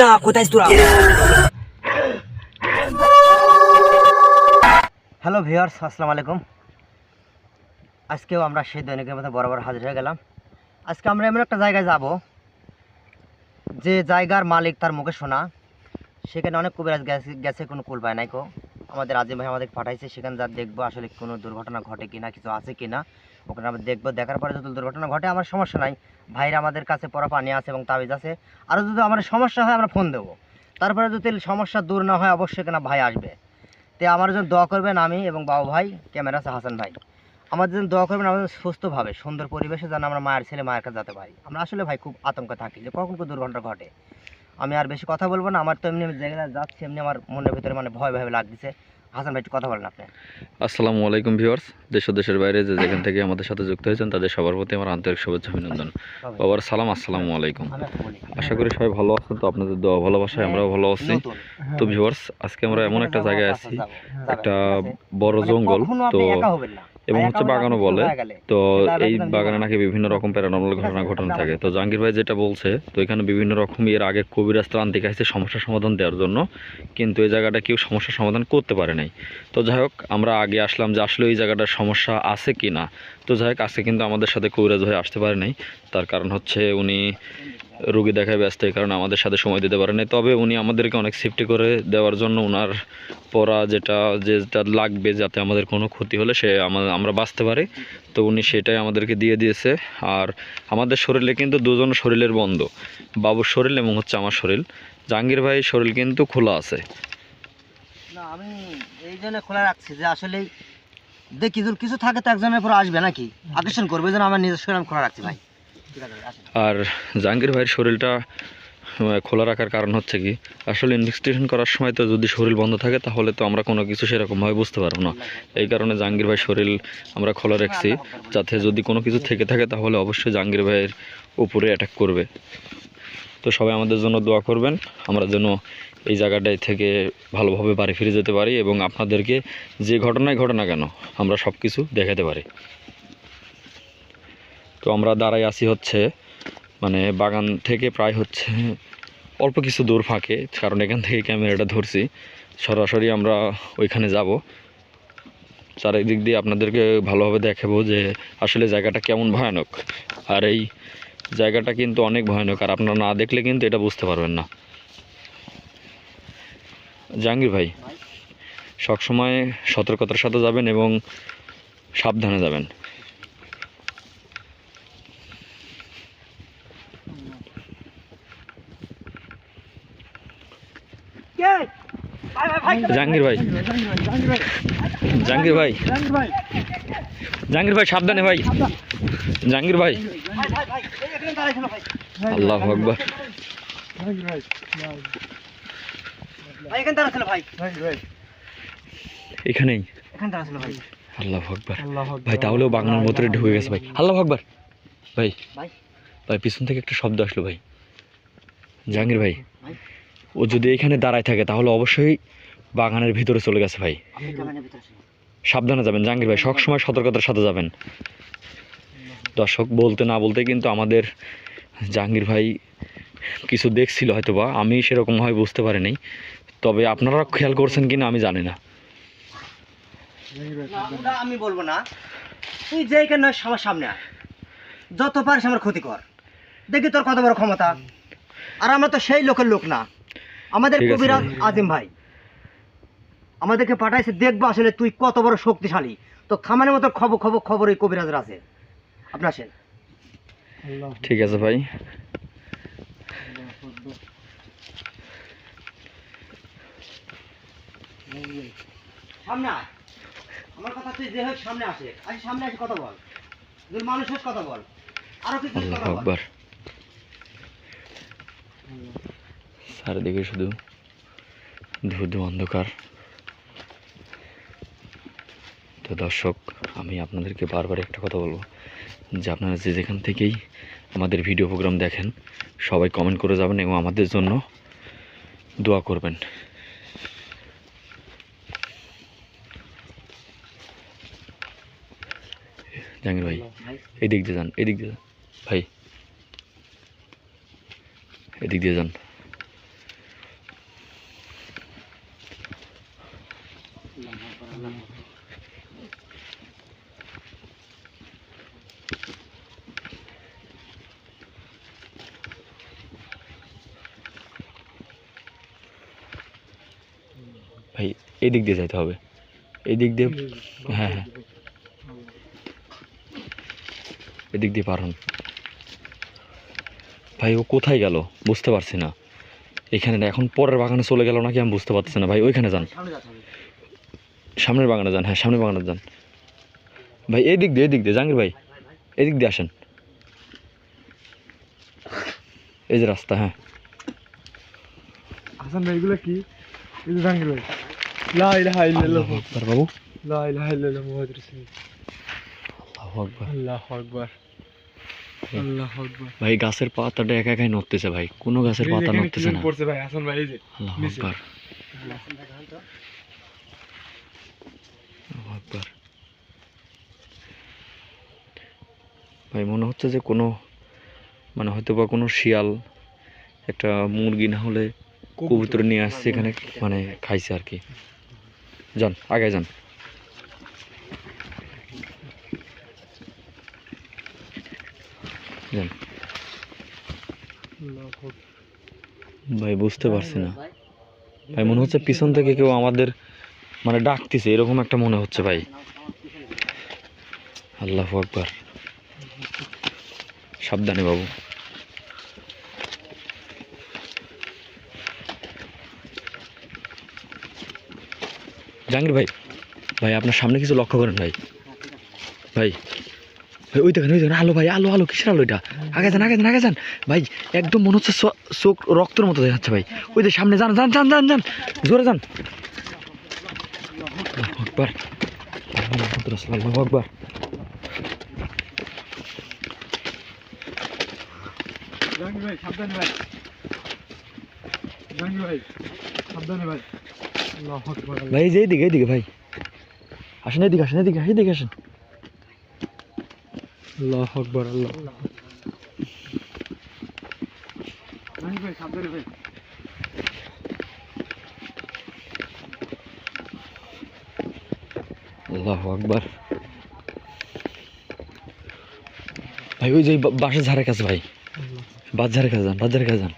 না, কোথায় তোরা? হ্যালো ভিউয়ার্স আসসালামু আলাইকুম। আজকেও আমরা সেই দৈনিকের মধ্যে বরাবর হাজির হয়ে গেলাম। আজকে আমরা এমন একটা জায়গায় যাব, যে জায়গার মালিক তার মুখে শোনা সেখানে অনেক কবিরাজ গেছে গেছে, কোনো কুল পায় নাই কো। আমাদের আজিম ভাই আমাদের পাঠাইছে, সেখানে যা দেখব আসলে কোনো দুর্ঘটনা ঘটে কিনা, কিছু আছে কিনা, ওখানে আমরা দেখব, দেখার পরে যদি দুর্ঘটনা ঘটে, আমার সমস্যা নাই। ভাইরা আমাদের কাছে পড়া পানি আছে এবং তাবিজ আছে। আরও যদি আমার সমস্যা হয়, আমরা ফোন দেবো। তারপরে যদি সমস্যা দূর না হয়, অবশ্যই কেনা ভাই আসবে? তে আমার জন্য দোয়া করবেন আমি এবং বাবু ভাই, ক্যামেরা আছে হাসান ভাই। আমাদের জন্য দোয়া করবেন, আমাদের সুস্থভাবে, সুন্দর পরিবেশে যেন আমরা মায়ের ছেলে, মায়ের কাছে যেতে পারি। আমরা আসলে ভাই খুব আতঙ্কে থাকি যে কখন দুর্ঘটনা ঘটে। আমি আর বেশি কথা বলব না আমার তো এমনি জায়গায় যাচ্ছি এমনি আমার মনের ভিতরে মানে ভয় ভয় লাগতেছে। হাসান ভাই একটু কথা বলেন আপনি। আসসালামু আলাইকুম ভিউয়ার্স দেশ ও দেশের বাইরে যে যেখান থেকে আমাদের সাথে যুক্ত হয়েছেন তাদের সবার প্রতি আমার আন্তরিক শুভেচ্ছা অভিনন্দন। বাবার সালাম আসসালামু আলাইকুম। আশা করি সবাই ভালো আছেন তো আপনাদের দোয়া ভালোবাসায় আমরাও ভালো আছি। তো ভিউয়ার্স আজকে আমরা এমন একটা জায়গায় আছি একটা বড় মানে জঙ্গল তো এবং হচ্ছে বাগানও বলে তো এই বাগানে নাকি বিভিন্ন রকম প্যারানর্মাল ঘটনা ঘটনা থাকে। তো জাহাঙ্গীর ভাই যেটা বলছে তো এখানে বিভিন্ন রকম এর আগে কবিরাজ ত্রান্তিক আসছে সমস্যার সমাধান দেওয়ার জন্য কিন্তু এই জায়গাটা কেউ সমস্যার সমাধান করতে পারে নাই। তো যাই হোক আমরা আগে আসলাম যে আসলে এই জায়গাটার সমস্যা আছে কি না তো যাই হোক, আজকে কিন্তু আমাদের সাথে কবিরাজ ভাই আসতে পারে নাই। তার কারণ হচ্ছে উনি রুগী দেখায় ব্যস্ত, এই কারণে আমাদের সাথে সময় দিতে পারে নাই। তবে উনি আমাদেরকে অনেক সেফটি করে দেওয়ার জন্য ওনার পড়া যেটা যেটা লাগবে যাতে আমাদের কোনো ক্ষতি হলে সে আমা- আমরা বাঁচতে পারি। তো উনি সেটাই আমাদেরকে দিয়ে দিয়েছে। আর আমাদের শরীরে কিন্তু দুজন শরীরের বন্ধ, বাবুর শরীর এবং হচ্ছে আমার শরীর। জাহাঙ্গীর ভাই শরীর কিন্তু খোলা আছে। না, আমি এই জন্য খোলা রাখছি যে আসলে দেখি যদি কিছু থাকে তো একজনের পর আসবে নাকি? আকর্ষণ করবে জন্য আমার নিজের শরীর খোলা রাখছি ভাই। আর জাহাঙ্গীর ভাইয়ের শরীরটা খোলা রাখার কারণ হচ্ছে কি, আসলে ইনভেস্টিগেশন করার সময় তো যদি শরীর বন্ধ থাকে তাহলে তো আমরা কোনো কিছু সেরকমভাবে বুঝতে পারব না। এই কারণে জাহাঙ্গীর ভাই শরীর আমরা খোলা রাখছি। যাতে যদি কোনো কিছু থেকে থাকে তাহলে অবশ্যই জাহাঙ্গীর ভাইয়ের উপরে অ্যাটাক করবে। তো সবাই আমাদের জন্য দোয়া করবেন। আমরা যেন এই জায়গাটায় থেকে ভালোভাবে বাড়ি ফিরে যেতে পারি এবং আপনাদেরকে যে ঘটনায় ঘটে না কেন আমরা সব কিছু দেখাতে পারি। তো আমরা দাঁড়াই আছি হচ্ছে মানে বাগান থেকে প্রায় হচ্ছে অল্প কিছু দূর ফাঁকে, কারণ এখান থেকে ক্যামেরাটা ধরছি। সরাসরি আমরা ওইখানে যাব। চারিদিক দিয়ে আপনাদেরকে ভালোভাবে দেখাবো যে আসলে জায়গাটা কেমন ভয়ানক। আর এই জায়গাটা কিন্তু অনেক ভয়ানক, আর আপনারা না দেখলে কিন্তু এটা বুঝতে পারবেন না। জাহাঙ্গীর ভাই সবসময় সতর্কতার সাথে যাবেন এবং সাবধানে যাবেন জাহাঙ্গীর ভাই জাহাঙ্গীর ভাই জাহাঙ্গীর ভাই, সাবধানে ভাই, জাহাঙ্গীর ভাই। আল্লাহ আকবর ভাই, এখানে দাঁড়াইছিল ভাই। এখানেই? এখানে ভাই। আল্লাহ আকবর। ভাই তাহলেও বাগানের মতো ঢুকে গেছে ভাই। আল্লাহ আকবর। ভাই। ভাই। ভাই পিছন থেকে একটা শব্দ আসলো ভাই। জাহাঙ্গীর ভাই। ও যদি এখানে দাঁড়ায় থাকে তাহলে অবশ্যই বাগানের ভিতরে চলে গেছে ভাই। সাবধানে যাবেন জাহাঙ্গীর ভাই সবসময় সতর্কতার সাথে যাবেন। দর্শক বলতে না বলতে কিন্তু আমাদের জাহাঙ্গীর ভাই কিছু দেখছিল হয়তো বা আমি সেরকমভাবে বুঝতে পারিনি। তবে আপনারা খেয়াল করছেন কিনা আমি জানি না। আমি বলব না। তুই যে এখানে আমার সামনে আয়। যত পারিস আমার ক্ষতি কর। দেখি তোর কত বড় ক্ষমতা। আর আমরা তো সেই লোকের লোক না। আমাদের কবিরাজ। আজিম ভাই। আমাদেরকে পাঠাইছে দেখব আসলে তুই কত বড় শক্তিশালী। তো থামানের মতো খবর খবর খবর এই কবিরাজের আছে। আপনার আসেন। ঠিক আছে ভাই। সামনে আমার কথা তুই যে হোক সামনে আসে আজ সামনে আসে কথা বল। মানুষ হোক কথা বল। আরও কিছু কথা বল। চারিদিকে শুধু ধু ধু অন্ধকার। তো দর্শক, আমি আপনাদেরকে বারবার একটা কথা বলব। যে আপনারা যে যেখান থেকেই আমাদের ভিডিও প্রোগ্রাম দেখেন, সবাই কমেন্ট করে যাবেন এবং আমাদের জন্য দোয়া করবেন। জাহাঙ্গীর ভাই এদিক দিয়ে যান এদিক দিয়ে ভাই এদিক দিয়ে যান ভাই এদিক দিয়ে যাইতে হবে এদিক দিয়ে হ্যাঁ হ্যাঁ এদিক দিয়ে পার হন। ভাই ও কোথায় গেল? বুঝতে পারছি না। এখানে না এখন পরের বাগানে চলে গেল নাকি আমি বুঝতে পারছি না। ভাই ওইখানে যান। সামনের বাগানে যান হ্যাঁ সামনের বাগানে যান। ভাই এই দিক দিয়ে এই দিক দিয়ে জাহাঙ্গীর ভাই এদিক দিয়ে আসেন। এই যে রাস্তা হ্যাঁ। হাসান ভাই এগুলো কি? জাহাঙ্গীর ভাই। লা ইলাহা ইল্লাল্লাহ। বাবু। লা ইলাহা ইল্লাল্লাহ মুহাম্মদ রাসূল আল্লাহু আকবার। আল্লাহু আকবার। ভাই গাছের পাতাটা একা একাই নড়তেছে ভাই। কোনো গাছের পাতা নড়তেছে না। পড়ছে ভাই হাসান ভাই এই যে আল্লাহু আকবার। আল্লাহু আকবার। ভাই মনে হচ্ছে যে কোনো মানে হয়তো বা কোনো শিয়াল একটা মুরগি না হলে কবুতর নিয়ে আসছে এখানে মানে খাইছে আর কি। যান আগে যান। যান ভাই বুঝতে পারছি না। ভাই মনে হচ্ছে পিছন থেকে কেউ আমাদের মানে ডাকতেছে এরকম একটা মনে হচ্ছে ভাই। আল্লাহ আকবার। সাবধানে বাবু। জাহাঙ্গীর ভাই ভাই আপনার সামনে কিছু লক্ষ্য করেন ভাই ভাই। ভাই ওই দেখেন ওই দেখেন আলো ভাই আলো আলো কিসের আলো এটা? আগে যান আগে যান আগে যান। ভাই একদম মনে হচ্ছে চোখ রক্তের মতো দেখাচ্ছে ভাই। ওই যে সামনে যান যান যান যান যান। জোরে যান। জাহাঙ্গীর ভাই সাবধানে ভাই। ভাই সাবধানে ভাই। ভাই যে এইদিকে এইদিকে ভাই। আসেন এদিকে আসেন এদিকে এদিকে আসেন। আল্লাহু আকবার আল্লাহ আল্লাহ আকবার। ভাই ওই যে বাসের ঝাড়ের কাছে ভাই। বাজারে কাজ কাছে যান ঝাড়ের কাছে যান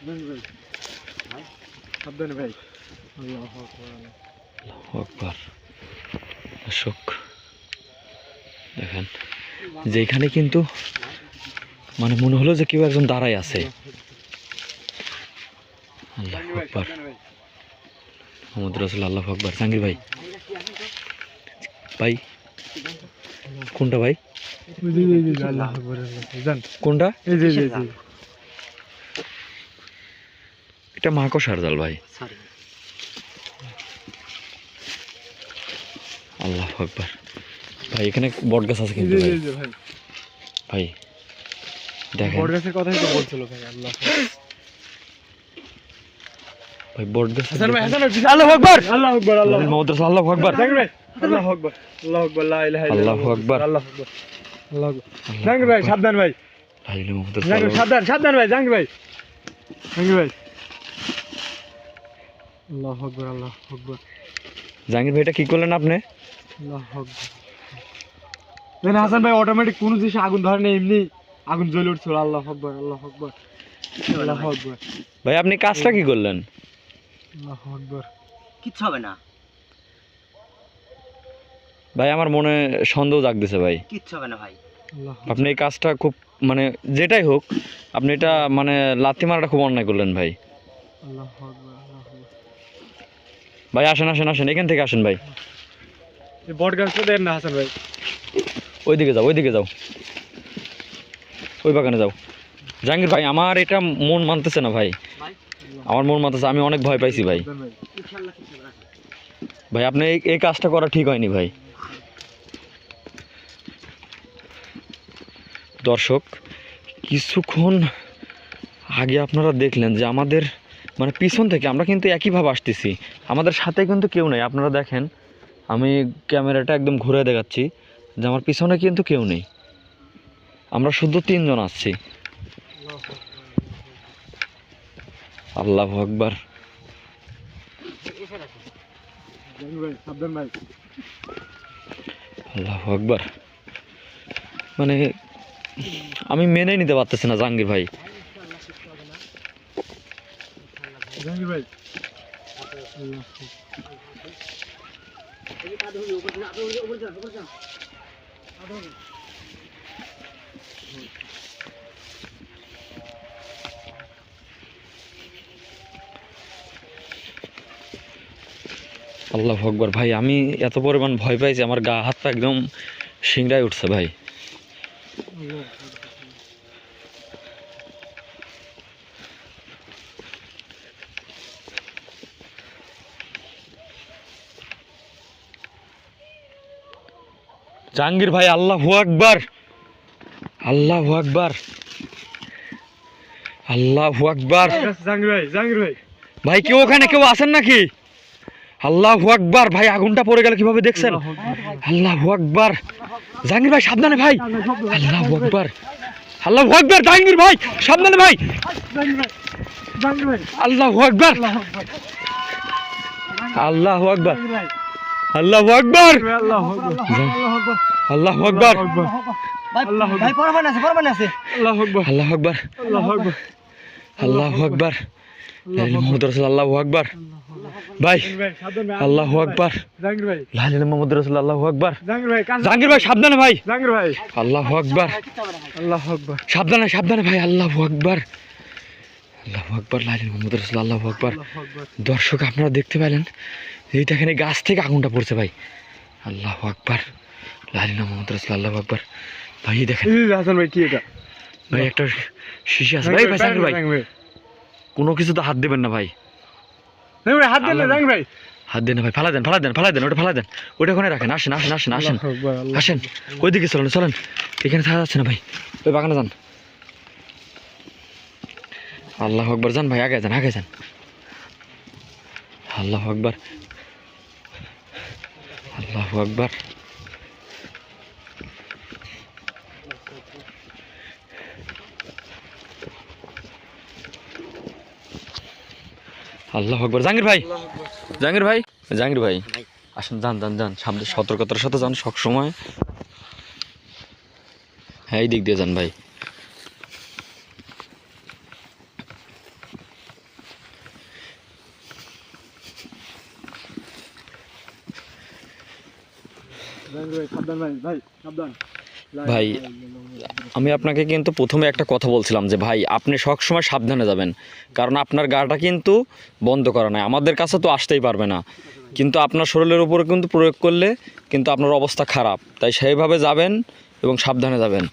আল্লাহ সাবধানে ভাই আল্লাহ আল্লাহু আকবার দর্শক দেখেন। যেখানে কিন্তু মানে মনে হলো যে কেউ একজন দাঁড়ায় আছে। আল্লাহ আকবার। মোহাম্মদ রসুল আল্লাহ আকবার। জাহাঙ্গীর ভাই। ভাই কোনটা ভাই? কোনটা? এটা মাকড়সার জাল ভাই। আল্লাহ আকবার। ভাই এখানে বট গাছ আছে কিন্তু ভাই। ভাই। ভাই দেখেন। বড়গাছের কথাই তো বলছিল ভাই আল্লাহ। ভাই বট গাছ হাসান ভাই হাসান ভাই আল্লাহ আকবার। আল্লাহ আকবার আল্লাহ মোহাম্মদ রসুল আল্লাহ আকবার। জাকির ভাই। আল্লাহ আকবার আল্লাহ আকবার লা ইলাহা ইল্লাল্লাহ। আল্লাহু আকবার। আল্লাহ আকবার আল্লাহ আকবার। জাকির ভাই সাবধান ভাই। সাবধান সাবধান ভাই ভাই। ভাই। আল্লাহ আকবার আল্লাহ আকবার। জাহাঙ্গীর ভাই এটা কি করলেন আপনি? আল্লাহ আকবার। দেখেন হাসান ভাই অটোমেটিক কোনো জিনিসে আগুন ধরে না এমনি আগুন জ্বলে উঠছিল আল্লাহ আকবার আল্লাহ আকবার আল্লাহ আকবার। ভাই আপনি কাজটা কি করলেন? আল্লাহ আকবার। কিচ্ছু হবে না। ভাই আমার মনে সন্দেহ জাগতেছে ভাই। কিচ্ছু হবে না ভাই। আপনি এই কাজটা খুব মানে যেটাই হোক আপনি এটা মানে লাথি মারাটা খুব অন্যায় করলেন ভাই। ভাই আসেন আসেন আসেন এখান থেকে আসেন ভাই। বট গাছটা দেন না হাসান ভাই। ওইদিকে যাও ওইদিকে যাও। ওই বাগানে যাও। জাহাঙ্গীর ভাই, আমার এটা মন মানতেছে না ভাই। আমার মন মানতেছে, আমি অনেক ভয় পাইছি ভাই। ভাই, আপনি এই এই কাজটা করা ঠিক হয়নি ভাই। দর্শক, কিছুক্ষণ আগে আপনারা দেখলেন যে আমাদের মানে পিছন থেকে আমরা কিন্তু একইভাবে আসতেছি। আমাদের সাথে কিন্তু কেউ নেই। আপনারা দেখেন, আমি ক্যামেরাটা একদম ঘুরে দেখাচ্ছি। যে আমার পিছনে কিন্তু কেউ নেই। আমরা শুধু তিনজন আসছি আল্লাহ আকবার। আল্লাহ আকবার। মানে আমি মেনে নিতে পারতেছি না জাহাঙ্গীর ভাই ভাই। আল্লাহ আকবার, ভাই, আমি এত পরিমাণ ভয় পাইছি, আমার গা, হাতটা একদম শিংড়ায় উঠছে, ভাই। জাহাঙ্গীর ভাই আল্লাহ আকবার। আল্লাহ আকবার। আল্লাহ আকবার। ভাই কেউ ওখানে কেউ আছেন নাকি? আল্লাহ আকবার। ভাই আগুনটা পড়ে গেল কীভাবে দেখছেন? আল্লাহ আকবার। জাহাঙ্গীর ভাই সাবধানে ভাই। আল্লাহ আকবার। আল্লাহ আকবার জাহাঙ্গীর ভাই সাবধানে ভাই। আল্লাহ আকবার। আল্লাহ আকবার আল্লাহ আকবার আল্লাহ আকবার আল্লাহ আকবার আল্লাহ আকবার আল্লাহ আকবার। ভাই পরমান আছে পরমান আছে আল্লাহ আকবার আল্লাহ আল্লাহ আকবার মোহাম্মদ রসুল আল্লাহ আকবার ভাই আল্লাহ আকবার লাইলাহ মোহাম্মদ রসুল আল্লাহ আকবার জাহাঙ্গীর ভাই সাবধানে ভাই জাহাঙ্গীর ভাই আল্লাহ আকবার আল্লাহ আকবার সাবধানে সাবধানে ভাই আল্লাহ আকবার আল্লাহ আকবার লাইলাহ মোহাম্মদ রসুল আল্লাহ আকবার আল্লাহ আকবার দর্শক আপনারা দেখতে পেলেন এই দেখেন এই গাছ থেকে আগুনটা পড়ছে ভাই। আল্লাহ আকবার। লাইলাহ মোহাম্মদ রসুল আল্লাহ আকবার। ভাই দেখেন। হাসান ভাই কি এটা? ভাই একটা শিশি আছে। ভাই ভাই ভাই কোনো কিছু তো হাত দেবেন না ভাই। হাত দেন না ভাই। হাত দেন ভাই ফালা দেন ফালা দেন ফালা দেন ওটা ফালা দেন। ওটা ওখানে রাখেন আসেন আসেন আসেন আসেন। আসেন। ওইদিকে চলেন চলেন। এখানে থাকা যাচ্ছে না ভাই। ওই বাগানে যান। আল্লাহ আকবর যান ভাই আগে যান আগে যান। আল্লাহ আকবর। আল্লাহ আকবর। আল্লাহ আকবর। জাহাঙ্গীর ভাই। জাহাঙ্গীর ভাই? জাহাঙ্গীর ভাই। আসেন যান যান যান। সামনে সতর্কতার সাথে যান সব সময় হ্যাঁ এই দিক দিয়ে যান ভাই জাহাঙ্গীর ভাই সাবধান ভাই ভাই সাবধান ভাই, আমি আপনাকে কিন্তু প্রথমে একটা কথা বলছিলাম যে ভাই আপনি সবসময় সাবধানে যাবেন। কারণ আপনার গাটা কিন্তু বন্ধ করা নাই আমাদের কাছে তো আসতেই পারবে না। কিন্তু আপনার শরীরের উপরে কিন্তু প্রয়োগ করলে কিন্তু আপনার অবস্থা খারাপ। তাই সেইভাবে যাবেন এবং সাবধানে যাবেন।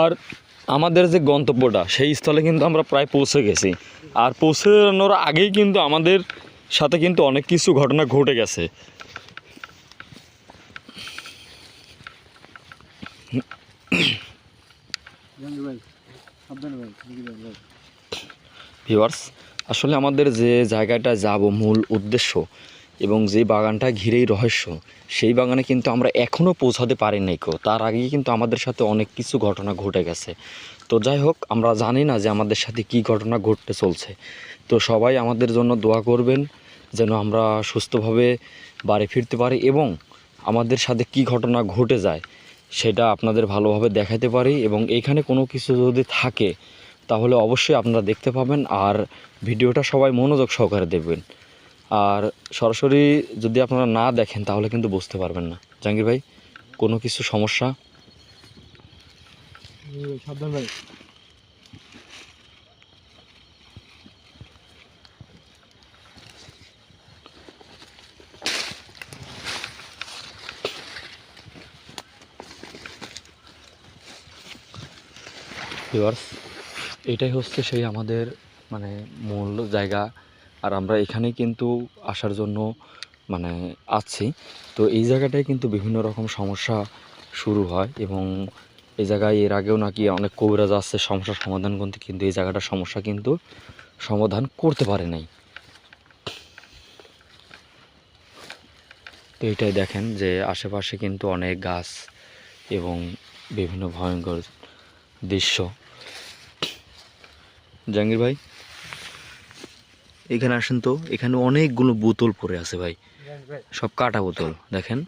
আর আমাদের যে গন্তব্যটা সেই স্থলে কিন্তু আমরা প্রায় পৌঁছে গেছি। আর পৌঁছানোর আগেই কিন্তু আমাদের সাথে কিন্তু অনেক কিছু ঘটনা ঘটে গেছে। ভিউয়ার্স, আসলে আমাদের যে জায়গাটা যাব মূল উদ্দেশ্য এবং যে বাগানটা ঘিরেই রহস্য, সেই বাগানে কিন্তু আমরা এখনও পৌঁছাতে পারি নাই কেউ তার আগেই কিন্তু আমাদের সাথে অনেক কিছু ঘটনা ঘটে গেছে। তো যাই হোক, আমরা জানি না যে আমাদের সাথে কি ঘটনা ঘটতে চলছে। তো সবাই আমাদের জন্য দোয়া করবেন যেন আমরা সুস্থভাবে বাড়ি ফিরতে পারি এবং আমাদের সাথে কি ঘটনা ঘটে যায় সেটা আপনাদের ভালোভাবে দেখাতে পারি এবং এখানে কোনো কিছু যদি থাকে, তাহলে অবশ্যই আপনারা দেখতে পাবেন আর ভিডিওটা সবাই মনোযোগ সহকারে দেখবেন। আর সরাসরি যদি আপনারা না দেখেন তাহলে কিন্তু বুঝতে পারবেন না। জাহাঙ্গীর ভাই কোনো কিছু সমস্যা? জাহাঙ্গীর সাবধান ভাই। ভিউয়ার্স এটাই হচ্ছে সেই আমাদের মানে মূল জায়গা। আর আমরা এখানেই কিন্তু আসার জন্য মানে আছি। তো এই জায়গাটায় কিন্তু বিভিন্ন রকম সমস্যা শুরু হয় এবং এই জায়গায় এর আগেও নাকি অনেক কবিরাজ আসছে, সমস্যার সমাধান করতে, কিন্তু এই জায়গাটার সমস্যা কিন্তু সমাধান করতে পারে নাই। তো এটাই দেখেন যে আশেপাশে কিন্তু অনেক গাছ এবং বিভিন্ন ভয়ঙ্কর দৃশ্য। জাহাঙ্গীর ভাই? এখানে আসেন তো এখানে অনেকগুলো বোতল পড়ে আছে ভাই। সব কাটা বোতল দেখেন।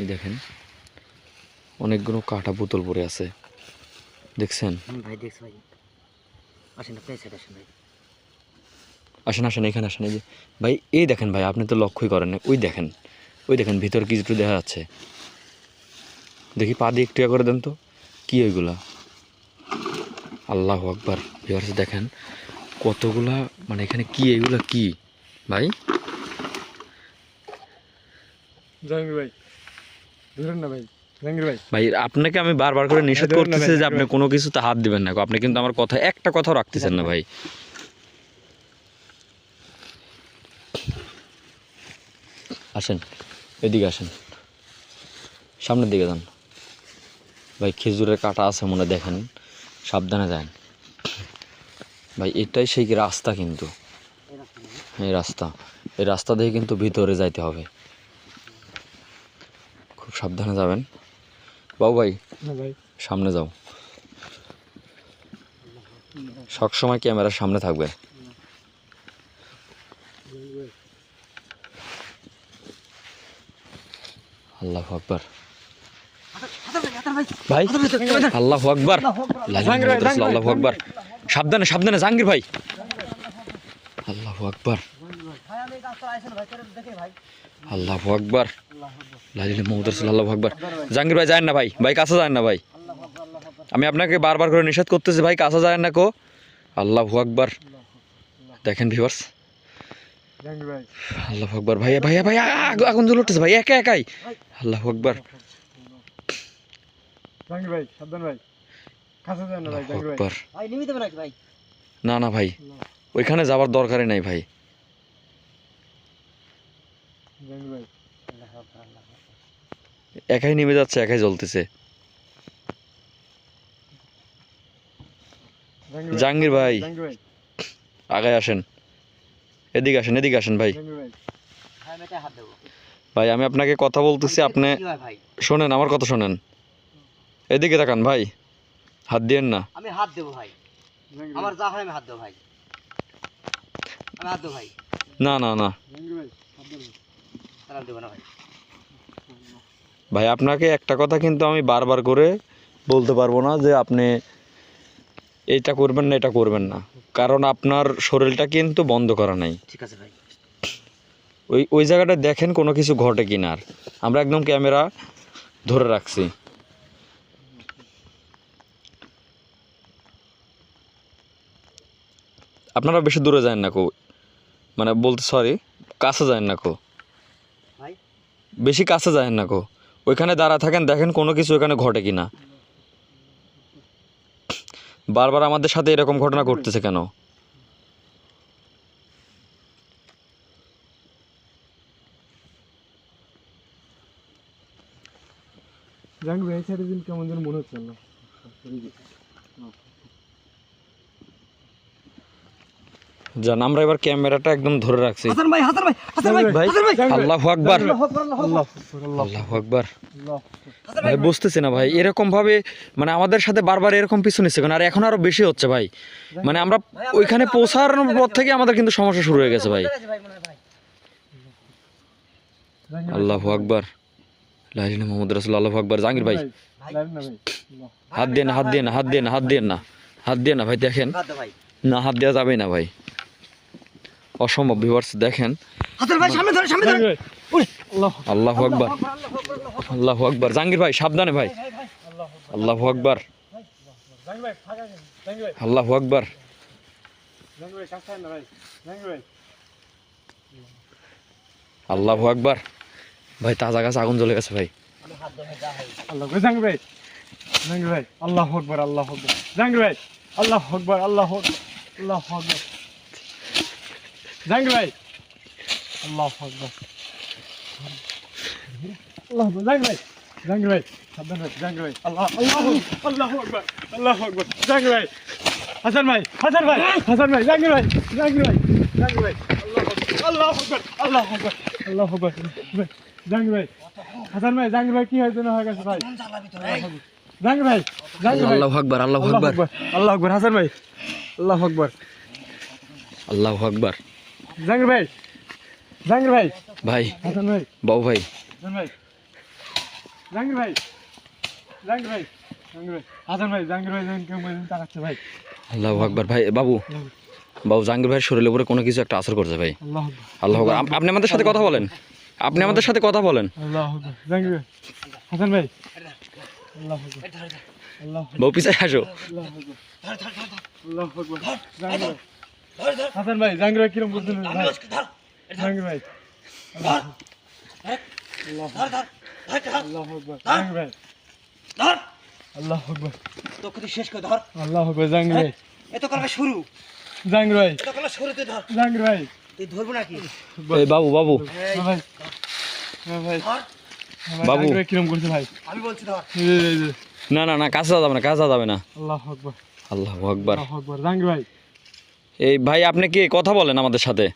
এই দেখেন অনেকগুলো কাটা বোতল পড়ে আছে। দেখছেন? ভাই দেখছি ভাই। আসেন আপনি সাইড আসেন ভাই। আসেন আসেন এখানে আসেন এই যে। ভাই এই দেখেন ভাই আপনি তো লক্ষ্যই করেন ওই দেখেন ওই দেখেন ভিতর কিছু দেখা যাচ্ছে। দেখি পা দিয়ে একটু করে দেন তো কি ওইগুলা? আল্লাহ আকবার ভিউয়ার্স দেখেন। কতগুলা মানে এখানে কি এগুলা কি? ভাই? জাহাঙ্গীর ভাই ধরেন না ভাই ভাই। ভাই আপনাকে আমি বারবার করে নিষেধ করতেছি যে আপনি কোনো কিছুতে হাত দিবেন না আপনি কিন্তু আমার কথা একটা কথাও রাখতেছেন না ভাই। আসেন এদিকে আসেন। সামনের দিকে যান। ভাই খেজুরের কাটা আছে মনে হয় দেখেন। সাবধানে যান। ভাই এটাই সেই রাস্তা কিন্তু। এই রাস্তা। এই রাস্তা দিয়ে কিন্তু ভিতরে যাইতে হবে। খুব সাবধানে যাবেন। বাবু ভাই সামনে যাও। সবসময় ক্যামেরার সামনে থাকবে। আল্লাহ আকবার। ভাই আল্লাহ আকবার। আল্লাহ আকবার। সাবধানে সাবধানে, জাহাঙ্গীর ভাই। আল্লাহ আকবার। আল্লাহ আকবার। আল্লাহ আকবার জাহাঙ্গীর ভাই যায় না ভাই। ভাই, কাছে যায় না ভাই। আমি আপনাকে বারবার করে নিষেধ করতেছি, ভাই, কাছে যায় না কো। আল্লাহ আকবার। দেখেন ভিভার্স আল্লাহ আকবার। ভাইয়া ভাইয়া ভাই আগুন জ্বলে উঠতেছে, ভাই। একা, একাই। আল্লাহ আকবার। ভাই। না না না ভাই। ওইখানে যাবার দরকারই নাই ভাই। একাই নেমে যাচ্ছে একাই জ্বলতেছে। জাহাঙ্গীর ভাই। আগায় আসেন। এদিকে আসেন এদিকে আসেন ভাই। ভাই। ভাই আমি আপনাকে কথা বলতেছি আপনি শোনেন আমার কথা শোনেন। এদিকে তাকান ভাই। হাত দিয়েন না। আমি হাত দেবো ভাই। আমার যা হয় আমি হাত দেবো ভাই। আমি হাত দেবো ভাই। না না না। ভাই ভাই। তারা দেবো না ভাই। ভাই আপনাকে একটা কথা কিন্তু আমি বারবার করে বলতে পারব না যে আপনি এটা করবেন না এটা করবেন না। কারণ আপনার শরীরটা কিন্তু বন্ধ করা নাই। ঠিক আছে ভাই। ওই ওই জায়গাটা দেখেন কোনো কিছু ঘটে কিনা আর। আমরা একদম ক্যামেরা ধরে রাখছি। আপনারা বেশি দূরে যায় না কো। মানে বলতে সরি কাছে যায় না কো। ভাই? বেশি কাছে যায় না কো। ওইখানে দাঁড়া থাকেন দেখেন কোনো কিছু ওখানে ঘটে কিনা। বারবার আমাদের সাথে এরকম ঘটনা ঘটতেছে কেন? জাহাঙ্গীর ভাই এই সাইডে দিন কেমন যেন মনে হচ্ছে না জান আমরা এবার ক্যামেরাটা একদম ধরে রাখছি। হাসান ভাই হাসান ভাই হাসান ভাই ভাই হাসান ভাই। আল্লাহ আকবার। আল্লাহ আকবার, আল্লাহ আকবার, আল্লাহ আকবার। আল্লাহ আকবার। ভাই বুঝতেছি না ভাই এরকম ভাবে মানে আমাদের সাথে বারবার এরকম পিছু নিচ্ছে আর এখন আরও বেশি হচ্ছে ভাই। মানে আমরা ওইখানে পৌঁছানোর পর থেকে আমাদের কিন্তু সমস্যা শুরু হয়ে গেছে ভাই। আল্লাহ আকবার। লাইলিনা মোহাম্মদ রাসুল আল্লাহ আকবার। জাহাঙ্গীর ভাই। আল্লাহ। হাত দিয়ে না হাত দিয়ে না হাত দিয়ে না হাত দিয়ে না হাত দিয়ে না ভাই দেখেন। না হাত দেওয়া যাবে না ভাই। অসম্ভব ভিউয়ার্স দেখেন। ভাই সামনে ধরে সামনে ধরে। জাহাঙ্গীর ভাই আল্লাহ আল্লাহ আকবার। আল্লাহ আকবার। জাহাঙ্গীর ভাই সাবধানে ভাই। আল্লাহ আকবার। আল্লাহ আকবার। আল্লাহ আকবার। ভাই তাজা গাছ আগুন জ্বলে গেছে ভাই। আল্লাহ আকবার, ভাই ভাই আল্লাহ আকবার আল্লাহ আকবার। ভাই আল্লাহ আকবার আল্লাহ আকবার আল্লাহ আকবার। জাহাঙ্গীর ভাই আল্লাহ আকবার আল্লাহ জাহাঙ্গীর ভাই জাহাঙ্গীর ভাই সাবধান ভাই জাহাঙ্গীর ভাই আল্লাহ আল্লাহ আল্লাহ আকবার আল্লাহ আকবার জাহাঙ্গীর ভাই হাসান ভাই হাসান ভাই হাসান ভাই জাহাঙ্গীর ভাই জাহাঙ্গীর ভাই জাহাঙ্গীর ভাই আল্লাহ আকবার আল্লাহ আকবার আল্লাহ আকবার জাহাঙ্গীর ভাই হাসান ভাই জাহাঙ্গীর ভাই কি হয়েছে না হয়ে গেছে ভাই জাহাঙ্গীর ভাই জাহাঙ্গীর ভাই আল্লাহ আকবার আল্লাহ আকবার আল্লাহ আকবার হাসান ভাই আল্লাহ আকবার আল্লাহ আকবার জাহাঙ্গীর ভাই জাহাঙ্গীর ভাই। ভাই হাসান ভাই। বাবু ভাই। হাসান ভাই। জাহাঙ্গীর ভাই জাহাঙ্গীর ভাই জাহাঙ্গীর ভাই। হাসান ভাই জাহাঙ্গীর ভাই জাহাঙ্গীর কেমন তাকাচ্ছে ভাই। আল্লাহ আকবার। ভাই বাবু বাবু। জাহাঙ্গীর ভাইয়ের শরীরের উপরে কোনো কিছু একটা আসর করছে ভাই। আল্লাহ আপনি আমাদের সাথে কথা বলেন। আপনি আমাদের সাথে কথা বলেন। হাসান ভাই। বাবু পিছায় আসো। হাসান ভাই জাহাঙ্গীর ভাই কিরম ভাই জাহাঙ্গীর ভাই। আল্লাহ আল্লাহ আল্লাহ আকবার। জাহাঙ্গীর ভাই। আল্লাহ আকবার। তোকে তুই শেষ করে ধর। আল্লাহ আকবার জাহাঙ্গীর ভাই। এত করা শুরু। জাহাঙ্গীর ভাই। এত করা শুরু তুই ধর। জাহাঙ্গীর ভাই। তুই ধরবো নাকি? এই বাবু বাবু। ভাই। ভাই। ধর। ভাই, বাবু। কিরম করছে ভাই? আমি বলছি ধর। না না না কাছে যাবে না কাছে যাবে না। আল্লাহ আকবার। আল্লাহ আকবার। আল্লাহ আকবার। জাহাঙ্গীর ভাই। এই ভাই আপনি কি কথা বলেন আমাদের সাথে?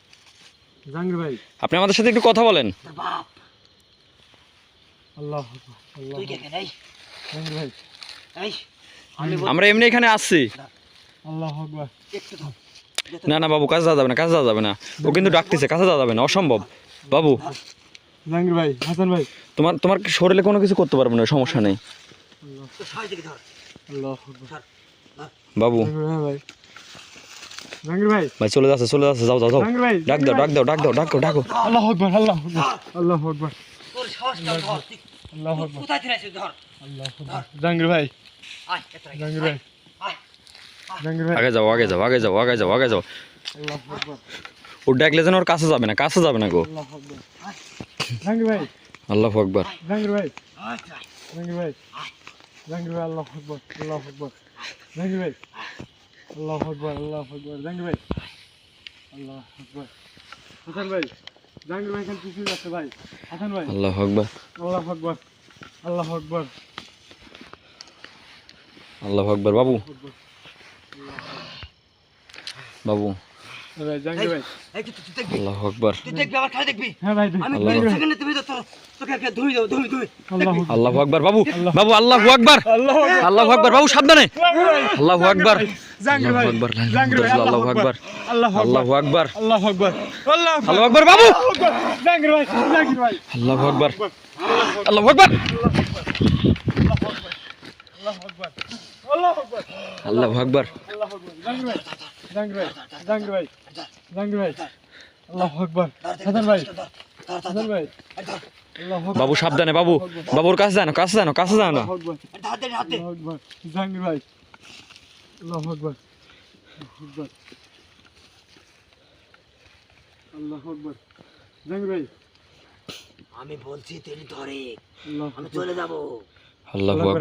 জাহাঙ্গীর ভাই। আপনি আমাদের সাথে একটু কথা বলেন। আমরা এমনি এখানে আসছি। না না বাবু কাছে যাওয়া যাবে না কাছে যাওয়া যাবে না। ও কিন্তু ডাকতেছে কাছে যাওয়া যাবে না অসম্ভব। বাবু। জাহাঙ্গীর ভাই হাসান ভাই। তোমার তোমার শরীরে কোনো কিছু করতে পারবে না সমস্যা নেই। বাবু। ভাই, চলে যাচ্ছে চলে যাচ্ছে যাও যাও যাও। ডাক দাও ডাক দাও ডাক দাও ডাক ডাকো। আল্লাহ আকবার আল্লাহ আল্লাহ আকবার। জাহাঙ্গীর ভাই। আগে। জাহাঙ্গীর ভাই। আয় জাহাঙ্গীর ভাই। আগে যাও আগে যাও আগে যাও আগে যাও আগে যাও। আল্লাহ আকবার। ও ডাকলে যেন ওর কাছে যাবে না কাছে যাবে না গো। আল্লাহ আকবার। ভাই। আল্লাহ আকবার। আল্লাহ আকবার আল্লাহ আকবর আল্লাহ আকবর। জাহাঙ্গীর ভাই আল্লাহ আকবর। হাসান ভাই জাহাঙ্গীর ভাই এখানে পিছিয়ে যাচ্ছে ভাই। হাসান ভাই আল্লাহ আকবর। আল্লাহ আকবর আল্লাহ আকবর। আল্লাহ আকবর বাবু। বাবু। ভাই জাহাঙ্গীর ভাই এই তুই তুই দেখবি আল্লাহ আকবার তুই দেখবি আবার খালি দেখবি হ্যাঁ ভাই আমি আল্লাহ আকবার। সেকেন্ডে তুমি তো তোর- তোকে একটা ধুই দেবো ধুই ধুই আল্লাহ আল্লাহ আকবার বাবু বাবু আল্লাহ আকবার আল্লাহ আকবার বাবু সাবধানে ভাই আল্লাহ আকবার আল্লাহু আকবার, জাহাঙ্গীর ভাই আল্লাহু আল্লাহ আকবার, আল্লাহ আল্লাহ আকবার আকবার আল্লাহ আকবার আল্লাহ আকবার বাবু আল্লাহ আকবার আল্লাহ আকবার আল্লাহ আকবার আল্লাহ আকবার জাহাঙ্গীর ভাই জাহাঙ্গীর ভাই জাহাঙ্গীর ভাই আল্লাহ আকবার। হাসান ভাই ধর ধর ধর হাসান ভাই ধর আল্লাহ আকবার। বাবু সাবধানে বাবু। বাবুর কাছে জানো কাছে জানো কাছে জানো আল্লাহ আকবার। হাত দে হাত দে আল্লাহ আকবার। জাহাঙ্গীর ভাই আল্লাহ আকবার। আল্লাহু আকবার। আল্লাহ আকবার জাহাঙ্গীর ভাই। আমি বলছি তুই ধরে। আমি চলে যাব। আল্লাহ আকবার।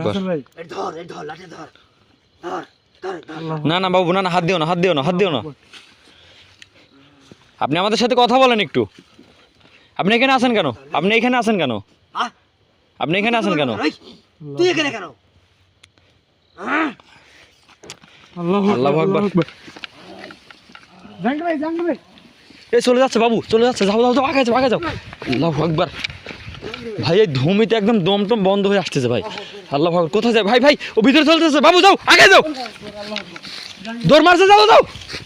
ধর এ ধর লাঠি ধর ধর। না না বাবু না না হাত দিও না হাত দিও না হাত দিও না। আপনি আমাদের সাথে কথা বলেন একটু। আপনি এখানে আছেন কেন? আপনি এখানে আছেন কেন? আপনি এখানে আছেন কেন? তুই এখানে কেন? হ্যাঁ? আল্লাহ আকবার। এই চলে যাচ্ছে বাবু চলে যাচ্ছে যাও যাও যাও আগে যাও আগে যাও। আল্লাহ আকবার। ভাই এই ধুমিতে একদম দম টম বন্ধ হয়ে আসতেছে ভাই। আল্লাহ আকবার কোথায় যায়? ভাই ভাই ও ভিতরে চলতেছে। বাবু যাও আগে যাও। দৌড় মারছে যাও যাও।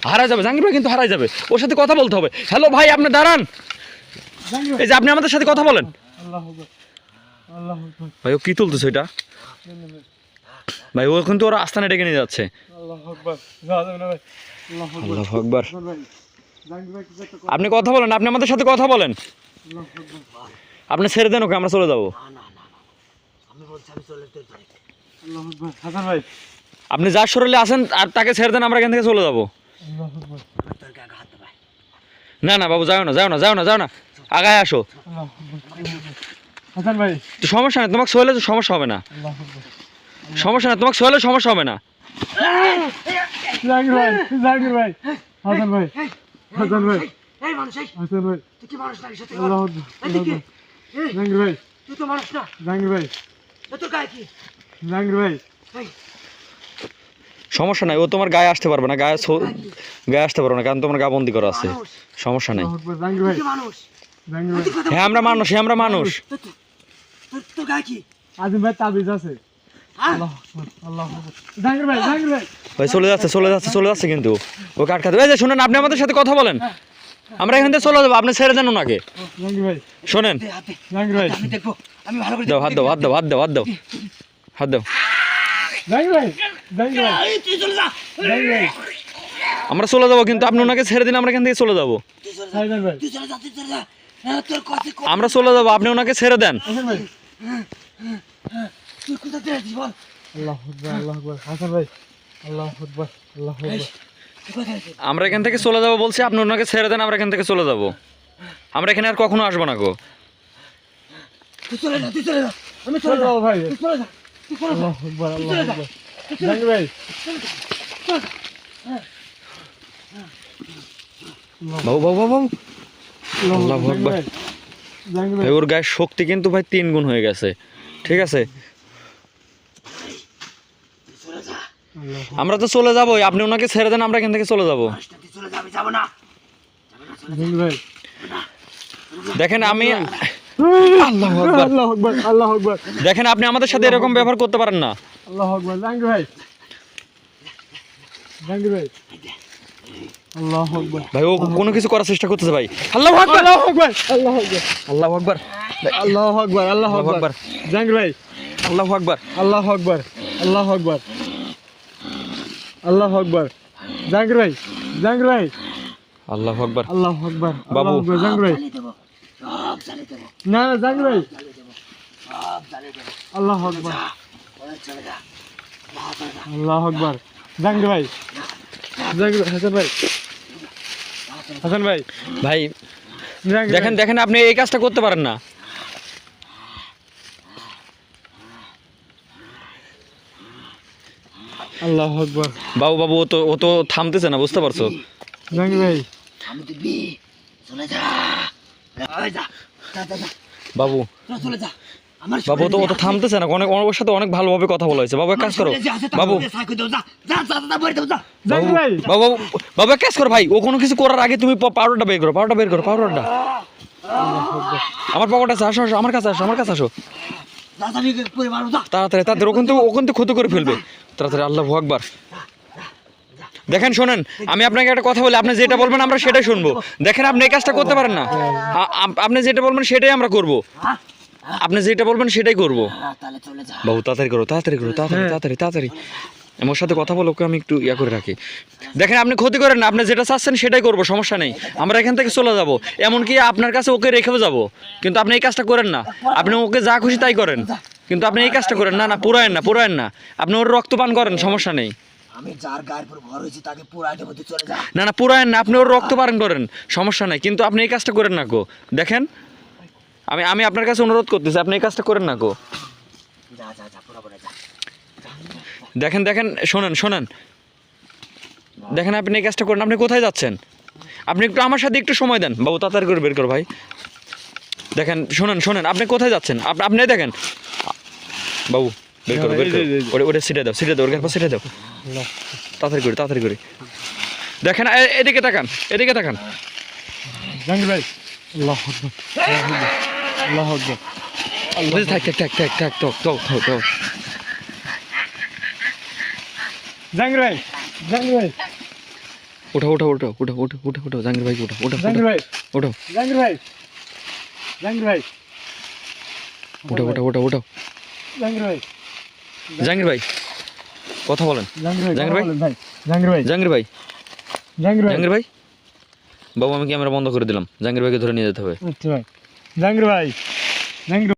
হারাই যাবে জাহাঙ্গীর ভাই কিন্তু হারাই যাবে। ওর সাথে কথা বলতে হবে। হ্যালো ভাই আপনি দাঁড়ান। এই যে আপনি আমাদের সাথে কথা বলেন। ভাই ও কি তুলতেছে এটা? ভাই ও কিন্তু ওরা আস্থানে ডেকে নিয়ে যাচ্ছে। আল্লাহ আকবার। ভাই। ভাই ভাই আপনি কথা বলেন আপনি আমাদের সাথে কথা বলেন। আপনি ছেড়ে দেন ওকে আমরা চলে যাব। আপনি যার শরীরে আসেন আর তাকে ছেড়ে দেন আমরা এখান থেকে চলে যাব। না না বাবু যাও না যাও না যাও না যাও না। আগায় আসো। সমস্যা নেই তোমাকে তো সমস্যা হবে না। সমস্যা নেই তোমাকে শোয়ালে সমস্যা হবে না। ভাই ভাই। ভাই। সমস্যা নাই ও তোমার গায়ে আসতে পারবে না গায়ে গায়ে আসতে পারবে না কারণ তোমার গা বন্দি করা আছে। সমস্যা নাই। হ্যাঁ আমরা মানুষ হ্যাঁ আমরা মানুষ। চলে যাচ্ছে চলে যাচ্ছে চলে যাচ্ছে কিন্তু। ও আপনি আমাদের সাথে কথা বলেন। আমরা এখান থেকে চলে যাব আপনি ছেড়ে দেন ওনাকে। শোনেন। আমি ভালো করে দাও হাত দাও হাত দাও হাত দাও হাত দাও। হাত দাও। আমরা চলে যাব কিন্তু আপনি ওনাকে ছেড়ে দিন আমরা এখান থেকে চলে যাব। আমরা চলে যাব আপনি ওনাকে ছেড়ে দেন। আমরা এখান থেকে চলে যাব বলছি আপনি ওনাকে ছেড়ে দেন আমরা এখান থেকে চলে যাব। আমরা এখানে আর কখনো আসব না গো। তুই চলে যা তুই চলে যা। আমি চলে ভাই। তুই চলে যা তুই চলে যা। আল্লাহু আকবার আল্লাহু আকবার। জাহাঙ্গীর ভাই। বাবু বাবু বাবু। আল্লাহু আল্লাহু আকবার। ভাই। ভাই। ওর গায়ের শক্তি কিন্তু ভাই তিন গুণ হয়ে গেছে। ঠিক আছে? আমরা তো চলে যাবোই। আপনি ওনাকে ছেড়ে দেন আমরা এখান থেকে চলে যাব। চলে যাব না। দেখেন আমি দেখেন আপনি আমাদের সাথে এরকম ব্যবহার করতে পারেন না আল্লাহু আকবার জাহাঙ্গীর ভাই জাহাঙ্গীর ভাই ভাই ও কোনো কিছু করার চেষ্টা করতেছে ভাই আল্লাহ আকবার আল্লাহ আকবার আল্লাহ আকবার আল্লাহ আকবার আল্লাহু আকবার জাহাঙ্গীর ভাই আল্লাহু আকবার আল্লাহ আকবার আল্লাহ আকবার আল্লাহু আকবার জাহাঙ্গীর ভাই জাহাঙ্গীর ভাই আল্লাহু আকবার আল্লাহু আকবার বাবু। জাহাঙ্গীর ভাই সব চালিয়ে দেবো না না জাহাঙ্গীর ভাই। সব চালিয়ে দেবো আল্লাহু আকবার। যা আল্লাহু আকবার ভাই হাসান ভাই। হাসান ভাই। ভাই দেখেন দেখেন আপনি এই কাজটা করতে পারেন না। আল্লাহ আকবার। বাবু বাবু ও তো ও তো থামতেছে না বুঝতে পারছ? জাহাঙ্গীর ভাই। আমি দিবি চলে যা। বাবু। চলে, চলে যা। বাবু তো ও তো থামতেছে না অনেক ওর সাথে অনেক ভালোভাবে কথা বলা হয়েছে। বাবু এক কাজ করো। বাবু। বাবু এক কাজ করো ভাই ও কোনো কিছু করার আগে তুমি পাউডারটা বের করো পাউডারটা বের করো পাউডারটা। আমার পকেটে আছে আসো আসো আমার কাছে আসো আমার কাছে আসো। তাড়াতাড়ি তাড়াতাড়ি ওখান থেকে ওখান থেকে ক্ষতি করে ফেলবে। তাড়াতাড়ি আল্লাহ আকবার। দেখেন, শোনেন, আমি আপনাকে একটা কথা বলি, আপনি যেটা বলবেন আমরা সেটাই শুনব। দেখেন, আপনি এই কাজটা করতে পারেন না। আপনি যেটা বলবেন সেটাই আমরা করব। আপনি যেটা বলবেন সেটাই করব। বাবু, তাড়াতাড়ি করো তাড়াতাড়ি করো, তাড়াতাড়ি তাড়াতাড়ি তাড়াতাড়ি। আমার সাথে কথা বলো আমি একটু ইয়া করে রাখি। দেখেন, আপনি ক্ষতি করেন না, আপনি যেটা চাচ্ছেন সেটাই করব, সমস্যা নেই। আমরা এখান থেকে চলে যাব। এমনকি আপনার কাছে ওকে রেখেও যাব। কিন্তু আপনি এই কাজটা করেন না। আপনি ওকে যা খুশি তাই করেন। কিন্তু আপনি এই কাজটা করেন না না, পুরায়েন না পুরায়েন না। আপনি ওর রক্তপান করেন, সমস্যা নেই। আমি যার গায়ের উপর ভর হয়েছি তাকে পুরাইতে মধ্যে চলে যা। না না পুরায়েন না আপনি ওর রক্তপান করেন। সমস্যা নেই কিন্তু আপনি এই কাজটা করেন না গো। দেখেন আমি আমি আপনার কাছে অনুরোধ করতেছি আপনি এই কাজটা করেন না গো। যা যা যা পুরা পুরা যা। দেখেন দেখেন শোনেন শোনেন। দেখেন আপনি এই কাজটা করেন আপনি কোথায় যাচ্ছেন? আপনি একটু আমার সাথে একটু সময় দেন। বাবু তাড়াতাড়ি করে বের করো ভাই। দেখেন শোনেন শোনেন আপনি কোথায় যাচ্ছেন? আপনি দেখেন। বাবু বের করো বের করো। ওটা ওটা সিটে দাও সিটে দাও ওর কাছে সিটে দাও। তাড়াতাড়ি করে তাড়াতাড়ি করে। দেখেন এদিকে তাকান এদিকে তাকান। জাহাঙ্গীর ভাই আল্লাহু আল্লাহু যে থাক থাক থাক থাক থাক থাক থাক থাক থাক। জাহাঙ্গীর ভাই জাহাঙ্গীর ভাই। উঠো উঠো উঠো উঠো উঠো উঠো উঠো জাহাঙ্গীর ভাই উঠো উঠো জাহাঙ্গীর ভাই উঠো জাহাঙ্গীর ভাই জাহাঙ্গীর ভাই। উঠো উঠো উঠো উঠো জাহাঙ্গীর ভাই জাহাঙ্গীর ভাই কথা বলেন। জাহাঙ্গীর ভাই জাহাঙ্গীর ভাই? জাহাঙ্গীর ভাই। জাহাঙ্গীর ভাই? বাবু আমি ক্যামেরা বন্ধ করে দিলাম। জাহাঙ্গীর ভাইকে ধরে নিয়ে যেতে হবে। আচ্ছা জাহাঙ্গীর ভাই। জাহাঙ্গীর